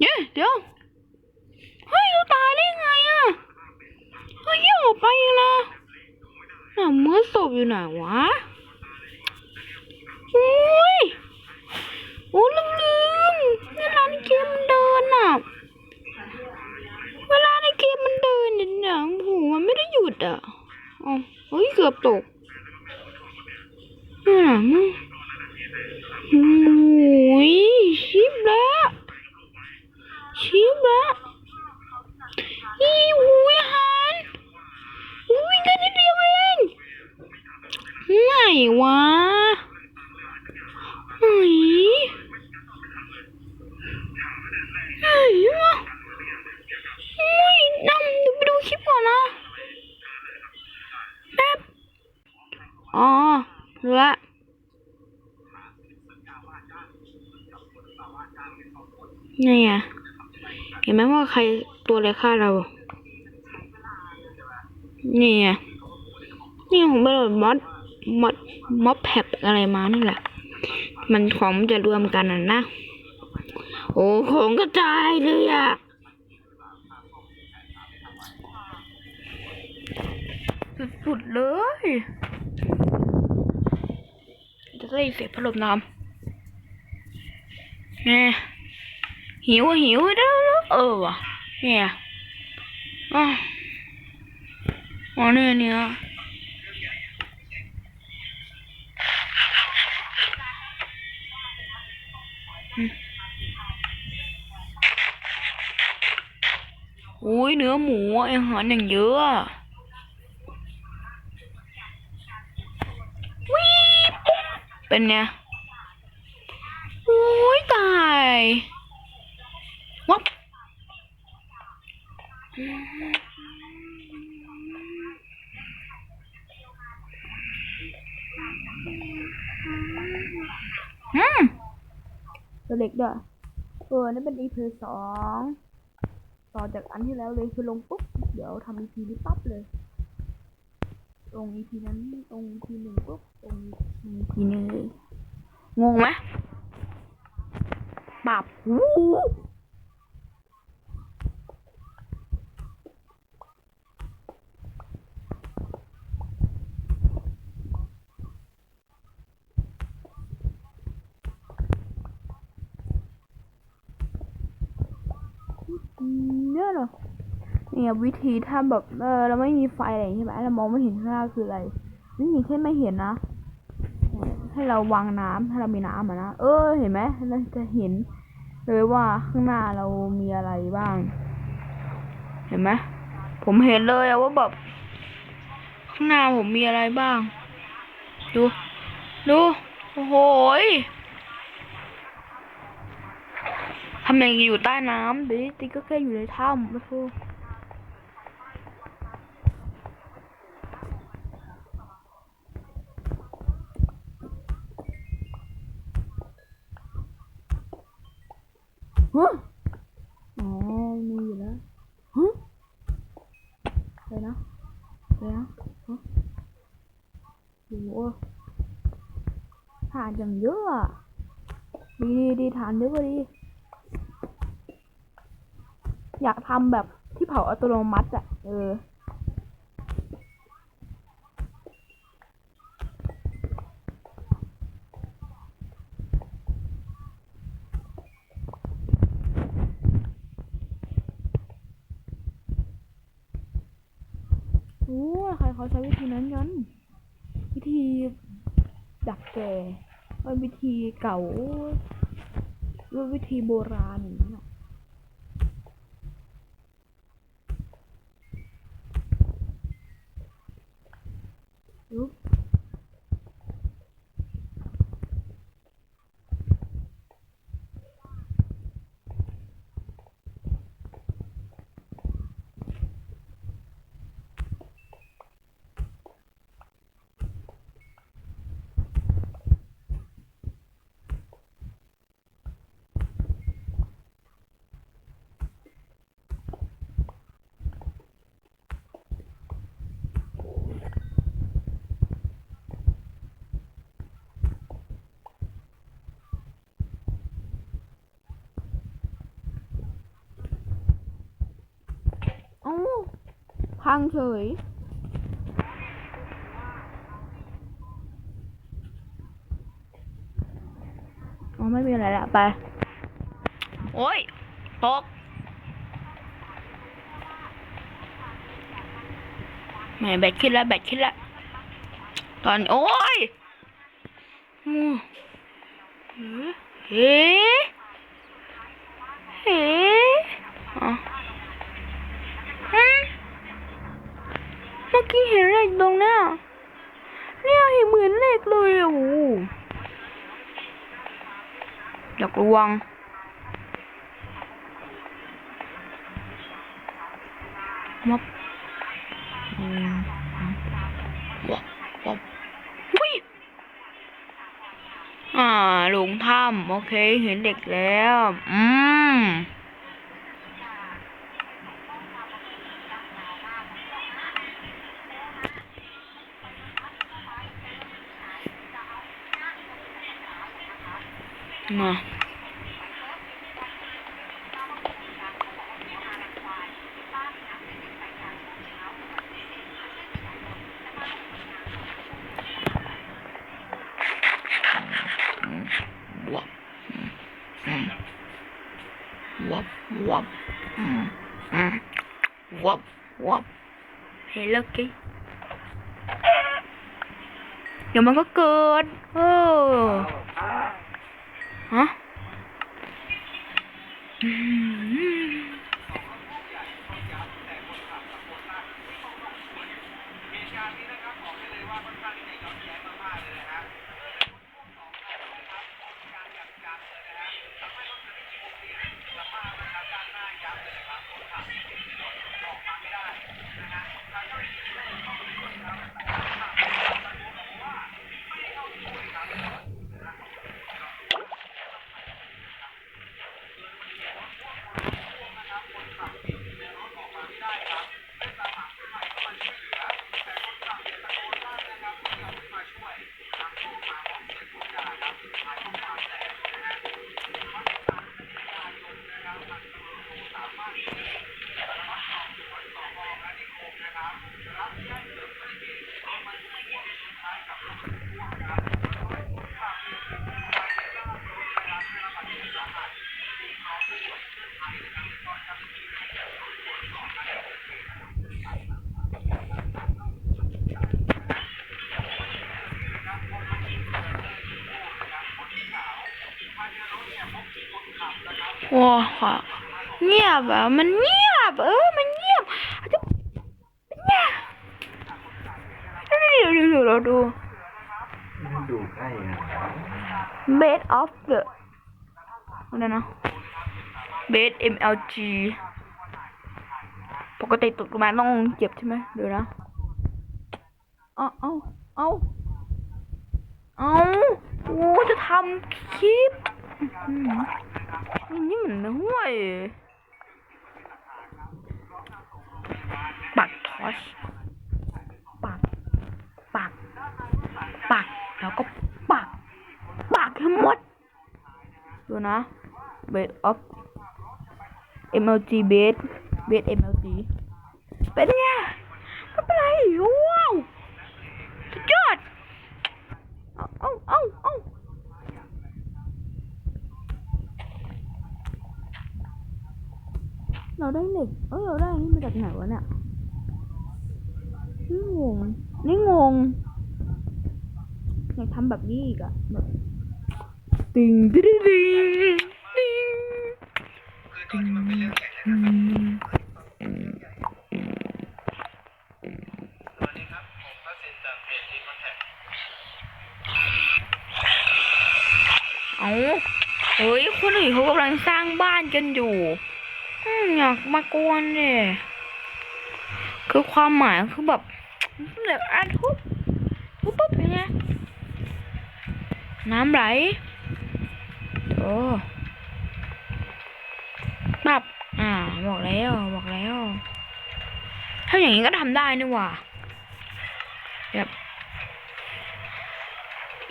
เย้เดี๋ยว เฮ้ยเราตายได้ไงอะเฮ้ยออกไปอีกนะน่ะมือศพอยู่ไหนวะโอ้ยโอ้ลืมลืมเวลาในเกมมันเดินอะ เวลาในเกมมันเดินเนี่ยหนังหูมันไม่ได้หยุดอะอ๋อเฮ้ยเกือบตกนี่หนังโอ้ยชิบแล้ว ชิบแล้วอีหูยหันอุ้ยแค่นิดเดียวเองไหนวะไหนไหนวะอุ้ยดำเดี๋ยวไปดูคลิปก่อนนะแป๊บอ๋อรู้ละไงอะ ห็นไหมว่าใครตัวอะไรฆ่าเรา นี่อะนี่ผมไปโหลดมอดมอดม็อบแพบอะไรมานั่แหละ มันของมันจะรวมกันนะ โอ้ของกระจายเลยอะสุดๆเลย จะได้เสียพัดลมน้ำแง่หิวหิวแล้ว เออว่ะเนี่ยอ๋ออ๋อเนี่ยเนี่ยอืมอุ้ยเนื้อหมูอะอาหารอย่างเยอะอะวิบเป็นไงโอ้ยตายวับ อืมตัวเล็กด้วยเออนั่นเป็น EP สองต่อจากอันที่แล้วเลยคือลงปุ๊บ เดี๋ยวทำ EP นี้ปั๊บเลยตรง EP นั้นตรง EP หนึ่งปุ๊บตรง EP หนึ่งเลยงงไหมปับหูเนี่ยเหรอ เนี่ยวิธีถ้าแบบเออเราไม่มีไฟอะไรใช่ไหมเรามองไม่เห็นข้างหน้าคืออะไรนี่อย่างเช่ไม่เห็นนะให้เราวางน้ำถ้าเรามีน้ำอะนะเออเห็นไหมเราจะเห็นเลยว่าข้างหน้าเรามีอะไรบ้าง เห็นไหมผมเห็นเลยว่าแบบข้างหน้าผมมีอะไรบ้าง ดูดูโอ้โหทำอย่างอยู่ใต้น้ำดิติ๊กก็แค่อยู่ในถ้ำมาทู ฮะอ๋อมีอยู่แล้วฮะเลยนะเลยนะฮะโอ้โหฐานจังเยอะอะดีดีดีฐานเยอะกว่าดี อยากทำแบบที่เผาอัตโนมัติอะ เออ โอ้ยใครเขาใช้วิธีนั้นกันวิธีดักแก่เป็นวิธีเก่าหรือวิธีโบราณ พังเฉย อ๋อไม่มีอะไรละไป โอ้ย ตก แหมแบตขึ้นแล้วแบตขึ้นแล้ว ตอน โอ้ยอืมเฮ้เฮ้อ๋อฮะเมื่อกี้เห็นอะไรตรงเนี้ยเนี่ยเห็นเหมือนเหล็กเลยอะโอ้โห อยากระวังมบมบวับอ่าหลงถ้ำโอเค เห็นเด็กแล้ว อืมมาวับอืมวับวับอืมอืมวับวับเฮ้ยลักกี้เดี๋ยวมันก็เกิด เออ ค่ะ เงียบอะ มันเงียบ เออ มันเงียบจะเงียดี๋ยวเดี๋ยวเดี๋ยวเราดูมันอยู่ใกล้นะ bed of the อะไรนะ bed MLG ปกติตกลงมาต้องเจ็บใช่ไหมเดี๋ยวนะเอาเอาเอาเอาโอ้จะทำคลิป อื้อหือนี่มันห่วยปักทอชปักปักปักแล้วก็ปักปักให้หมด ดูนะ base of MLG base base MLG เป็นไงไม่เป็นไรว้าวสุดยอด เอาเอาเอาเอาเรา ได้เหล็ก เออเราได้นี่มาจากไหนวะเนี่ยนี่งง นี่งงอยากทำแบบนี้อีกอะแบบติงติงติงติงติงอืมเอาเฮ้ย คนอื่นเขากำลังสร้างบ้านกันอยู่ อืมอยากมากวนเนี่ยคือความหมายคือแบบแบบอะทุบทุบปุ๊บอย่างเงี้ยน้ำไหลโอ้ปับอ่าบอกแล้วบอกแล้วถ้าอย่างนี้ก็ทำได้นี่ว่าแบบ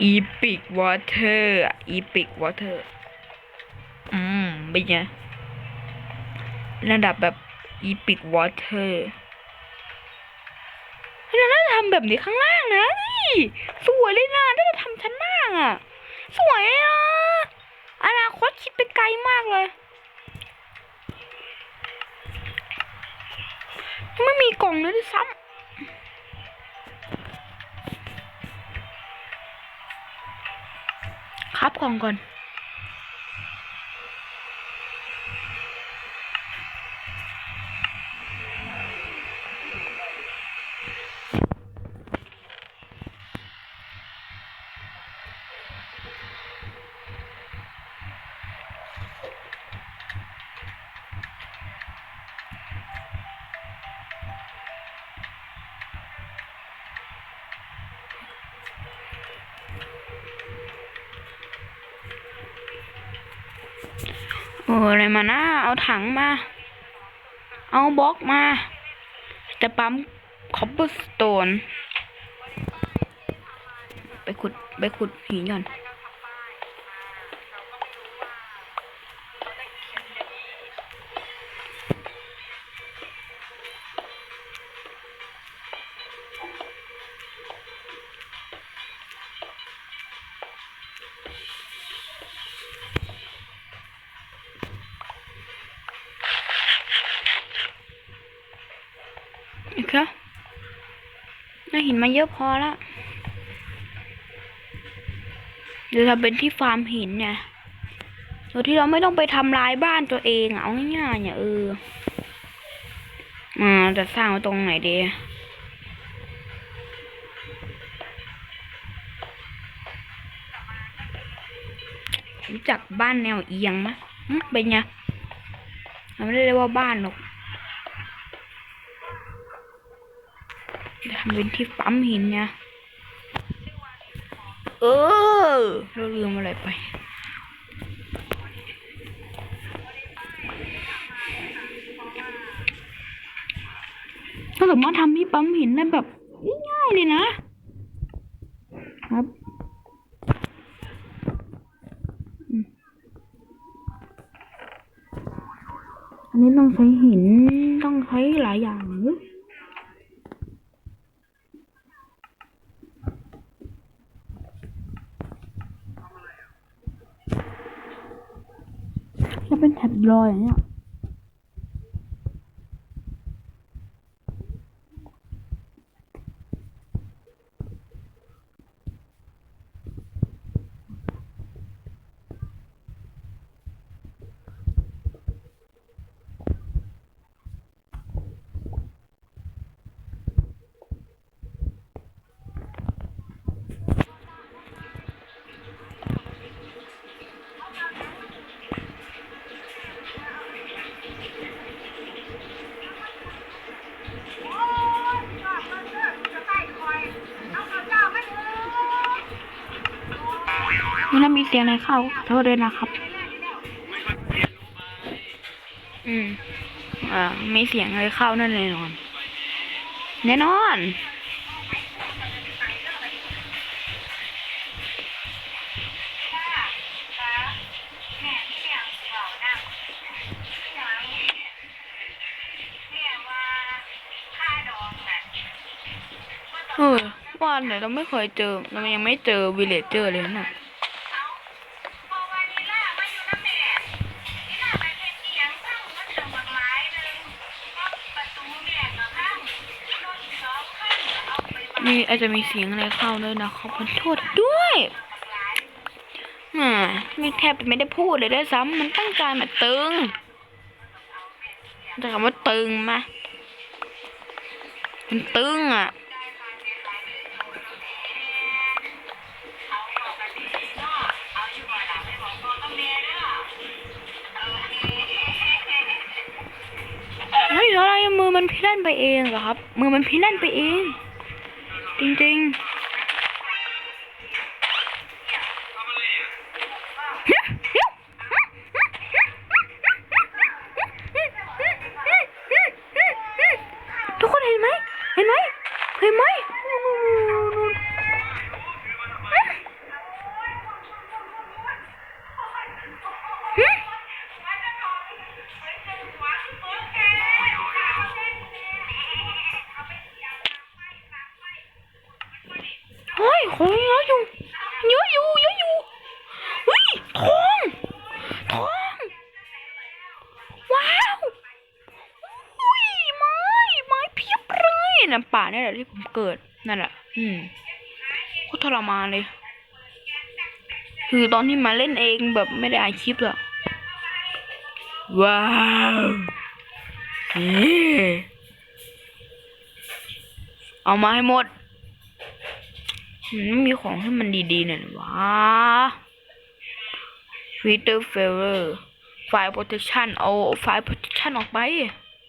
อีพิกวอเตอร์อีพิกวอเตอร์อืมเป็นไง ระดับแบบอีพิกวอเตอร์เราน่าจะทำแบบนี้ข้างล่างนะนี่สวยเลยนะถ้าเราทำชั้นล่างอะสวยอะอนาคตคิดไปไกลมากเลยไม่มีกล่องเลยด้วยซ้ำครับกล่องก่อน โอ้อะไรมานะเอาถังมา เอาบล็อกมา จะปั๊มคอปเปอร์สโตน ไปขุด ไปขุดหินก่อน โอเคน่หินมาเยอะพอละเดี๋ยวทำเป็นที่ฟาร์มหินเนี่ยโดยที่เราไม่ต้องไปทำลายบ้านตัวเองเอาง่ายๆเนี่ยเอออ่าจะสร้างไว้ตรงไหนดีรู้จักบ้านแนวเอียงมะหึเป็นไงไม่ได้เรียกว่าบ้านหรอก เป็นที่ปั๊มหินเนี่ยเออ เราลืมอะไรไป ก็สามารถทำที่ปั๊มหินได้แบบง่ายๆเลยนะ ครับอืมอันนี้ต้องใช้หินต้องใช้หลายอย่างเลยจะเป็นแท็บลอ ยอย่างเงี้ย เสียงอะไรเข้าขอโทษด้วยนะครับ อืมอ่าไมีเสียงอะไรเข้านั่นแน่นอน แน่นอน เออว่าเนี่ยเราไม่เคยเจอ เรายังไม่เจอวิลเลจเจอร์เลยนะ อาจจะมีเสียงอะไรเข้าด้วยนะขอโทษด้วยอ่าไม่แทบไม่ได้พูดเลยด้วยซ้ำมันตั้งใจมาตึงแต่คำว่าตึงมามันตึงอะเฮ้ยอะไรมือมันพิลั่นไปเองเหรอครับ มือมันพิลั่นไปเอง จริ โอ้ยเยอะอยู่เยอะอยู่เยอะอยู่เฮ้ยทองทองว้าวอุ้ยไม้ไม้เพียบเลยนั่นป่าเนี่ยแหละที่ผมเกิดนั่นแหละอืมโคทรมานเลย คือตอนที่มาเล่นเองแบบไม่ได้อานคลิปเลยว้าวเอามาให้หมด มันไม่มีของให้มันดีๆหน่อยวะ Filter Failure ไฟล์ Protection เอาไฟล์ Protection ออกไป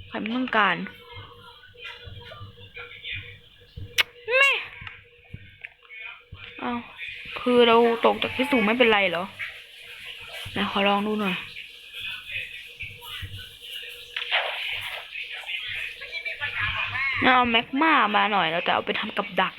ใครไม่ต้องการไม่เอาคือเราตกจากที่สูงไม่เป็นไรเหรอไหนขอลองดูหน่อยเอาแมกมามาหน่อยเราจะเอาไปทำกับดัก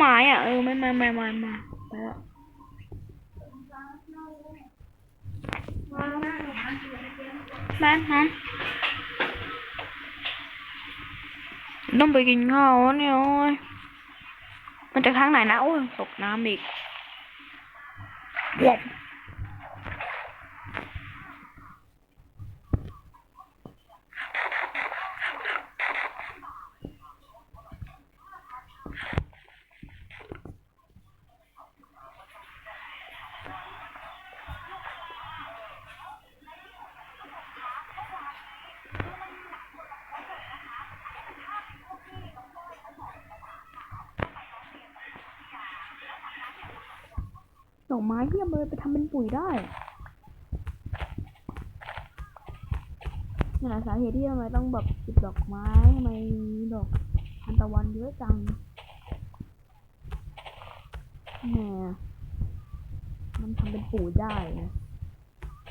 ไงความหมายอะเออไม่ไม่ไม่ไม่ไม่ไปแล้วแม่ฮะต้องไปกินข้าวแล้วเนี่ยโอ้ยมันจากทางไหนนะโอ้ยตกน้ำอีกว้าว ดอกไม้ที่เอาไปทำเป็นปุ๋ยได้นี่แหละสาเหตุที่ทำไมต้องแบบเก็บดอกไม้ทำไมดอกทานตะวันเยอะจังแหมมันทำเป็นปุ๋ยได้นะ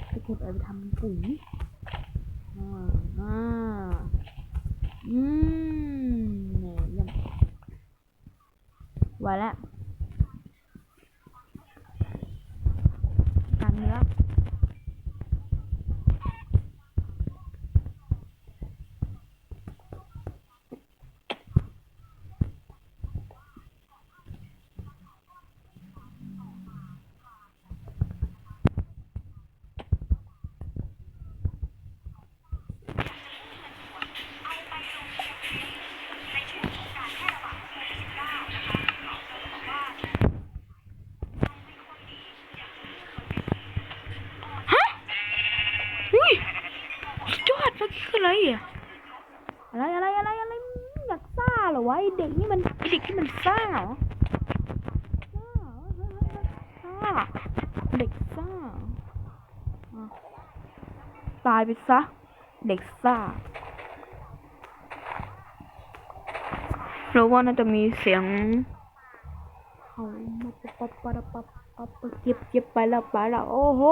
ไปเก็บเอาไปทำเป็นปุ๋ยอ่าอ่าอืมเนี่ยเยี่ยมไว้แล้ว อะไรอะไรอะไรอะไรอะไรอยากซ่าเหรอวะไอเด็กนี่มันไอเด็กที่มันซ่าเหรอซ่าเหรอซ่าเด็กซ่าตายไปซะเด็กซ่าเราว่าน่าจะมีเสียงเอามาปั๊บปั๊บปั๊บปั๊บปั๊บเก็บเก็บไปแล้วไปแล้วโอ้โห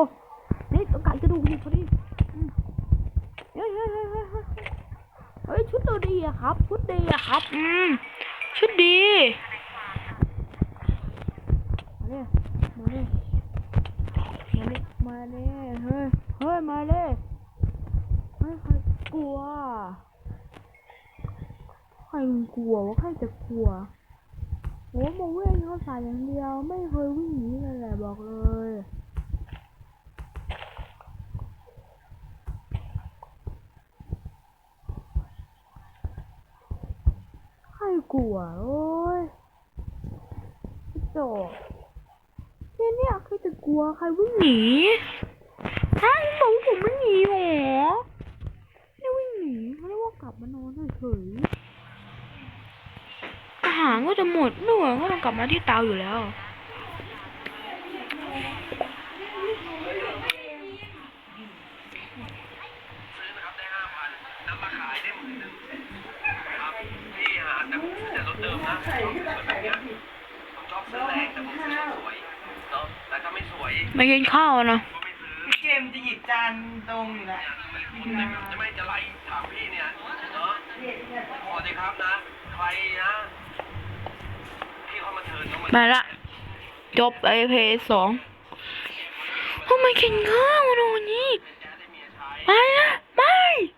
นี่ต้องการกระดูกนี่พอดี เฮ้ยชุดเราดีอะครับ ชุดดีอะครับ อืม ชุดดีมาเลยมาเลยมาเลยมาเลยเฮ้ยเฮ้ยมาเลยเฮ้ยใครกลัว ใครมันกลัวว่าใครจะกลัวโอ้โมเว่นเขาสายอย่างเดียว ไม่เคยวิ่งหนีเลยแหละบอกเลย ใคร กลัว โอ้ยจกแค่เนี้ยใครจะกลัวใครวิ่งหนีฮะบอกผมไม่หนีหรอไม่วิ่งหนีเขาเรียกว่ากลับมานอนเฉยๆอาหารก็จะหมดหนื่อยก็ต้องกลับมาที่เตาอยู่แล้ว ซื้อนะครับได้ห้าพันนำมาขายได้หมื่นหนึ่งครับพี่หาแต่แต่ รถเดิมนะชอบสวยแบบเนี้ยผมชอบซื้อแรงแต่ผมซื้อสวยเนาะแต่ถ้าไม่สวยไม่กินข้าวนะก็ไม่ซื้อเกมจะหยิบจานตรงอยู่แล้วคุณเนี่ยจะไม่จะไล่ถามพี่เนี่ยเนาะขอเลยครับนะ ใครนะพี่เขามาเชิญเขามามาละจบไอเพย์สองทำไมกินข้าวนะวันนี้แจ๊ดได้เมียใช้ไปละ